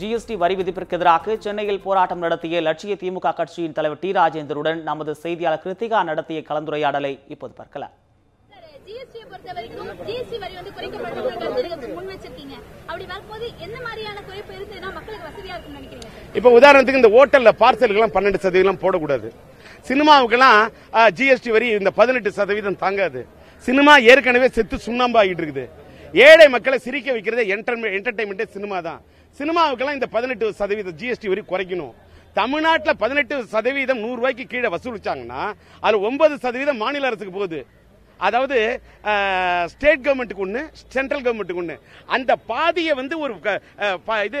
GST வரி விதிப்பிற்கு எதிராக சென்னையில் போராட்டம் நடத்திய லட்சிய திமுக கட்சியின் தலைவர் டி ராஜேந்தருடன் நமது செய்தியாளர் கிருத்திகா நடத்திய கலந்துரையாடலை இப்போது பார்க்கலாம் ஜிஎஸ்டியை பொறுத்த வரைக்கும் ஜிஎஸ்டி வரி வந்து குறைக்கப்படணும்னு கருத்து நீங்க முன் வச்சிருக்கீங்க. அப்படி வரும்போது என்ன மாதிரியான குறைப்பு இருந்ததுன்னா மக்களுக்கு வசதியா இருக்கும்னு நினைக்கிறீங்க சார்? இப்ப உதாரணத்துக்கு இந்த ஹோட்டல்ல பார்சலுக்கெல்லாம் பன்னெண்டு சதவீதம் போடக்கூடாது. சினிமாவுக்கெல்லாம் ஜிஎஸ்டி வரி இந்த பதினெட்டு சதவீதம் தாங்காது. சினிமா ஏற்கனவே செத்து சுண்ணாம்பாகிட்டு இருக்குது. ஏழை மக்களை சிரிக்க வைக்கிறதே என்டர்டைன்மெண்டே சினிமா தான். சினிமாவுக்கெல்லாம் இந்த பதினெட்டு சதவீதம் ஜிஎஸ்டி வரி குறைக்கணும். தமிழ்நாட்டில் பதினெட்டு சதவீதம் நூறு ரூபாய்க்கு கீழே வசூலிச்சாங்கன்னா அது ஒன்பது சதவீதம் மாநில அரசுக்கு போகுது. அதாவது ஸ்டேட் கவர்மெண்ட்டுக்கு ஒன்று சென்ட்ரல் கவர்மெண்ட்டுக்கு ஒன்று அந்த பாதியை வந்து ஒரு ப- இது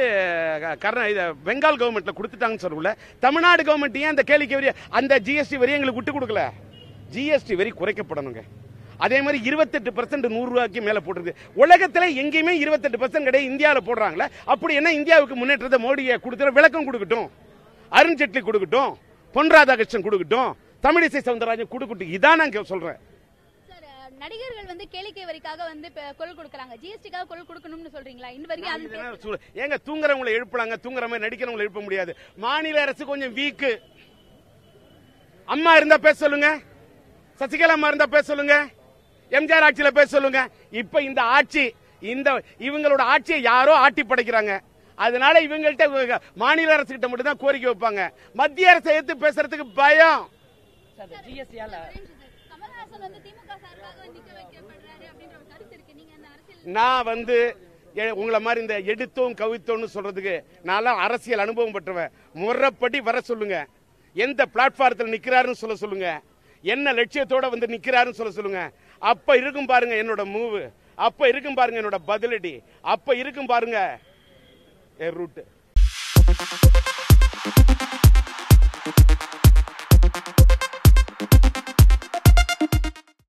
க- கர்நா இது பெங்கால் கவர்மெண்ட்டில் கொடுத்துட்டாங்கன்னு சொல்லல தமிழ்நாடு கவர்மெண்ட் ஏன் அந்த கேளிக்கை வரி அந்த ஜிஎஸ்டி வரி எங்களுக்கு விட்டு கொடுக்கல? ஜிஎஸ்டி வரி குறைக்கப்படணுங்க. அதே மாதிரி இருபத்தெட்டு பர்சன்ட் நூறு ரூபாய்க்கு மேல போட்டிருக்கு. உலகத்துல எங்கேயுமே இருபத்தெட்டு பர்சன்ட் கிடையாது இந்தியாவில் போடுறாங்களே அப்படி என்ன இந்தியாவுக்கு முன்னேற்றத்தை மோடியை கொடுத்துற விளக்கம் கொடுக்கட்டும்? அருண் ஜேட்லி கொடுக்கட்டும் பொன் ராதாகிருஷ்ணன் கொடுக்கட்டும் தமிழிசை சவுந்தரராஜன் கொடுக்கட்டும் இதான் நான் அஹ், நடிகர்கள் வந்து கேளிக்கை வரிக்காக வந்து குரல் கொடுக்கறாங்க. ஜிஎஸ்டிக்காக குரல் கொடுக்கணும்னு சொல்றீங்களா? இந்த வரைக்கும் ஏங்க தூங்குறவங்களை எழுப்பலாங்க தூங்குற மாதிரி நடிக்கிறவங்களை எழுப்ப முடியாது. மாநில அரசு கொஞ்சம் வீக்கு. அம்மா இருந்தா பேச சொல்லுங்க. சசிகலா அம்மா இருந்தா பேச சொல்லுங்க. எம்ஜிஆர் ஆட்சியில பேச சொல்லுங்க. இப்ப இந்த ஆட்சி இந்த இவங்களோட ஆட்சியை யாரோ ஆட்டி படைக்கிறாங்க. அதனால இவங்கள்ட்ட இவங்க மாநில அரசு கிட்ட மட்டும் தான் கோரிக்கை வைப்பாங்க. மத்திய அரசை எடுத்து பேசுறதுக்கு பயம். கமல்ஹாசன் வந்து திமுக சார்பாக நிக்க வைக்கப்படுறாரு அப்படின்ற ஒரு கருத்து இருக்கு. நீங்க அந்த அரசியல் நான் வந்து எ- உங்களை மாதிரி இந்த எடுத்தோம் கவித்தோம்னு சொல்றதுக்கு நான்லாம் அரசியல் அனுபவம் பெற்றவன். முறைப்படி வர சொல்லுங்க. எந்த பிளாட்ஃபாரத்தில் நிக்கிறாருன்னு சொல்ல சொல்லுங்க. என்ன லட்சியத்தோட வந்து நிக்கிறாருன்னு சொல்ல சொல்லுங்க. அப்ப இருக்கும் பாருங்க என்னோட மூவ் அப்ப இருக்கும் பாருங்க என்னோட பதிலடி. அப்ப இருக்கும் பாருங்க. ரூட்டு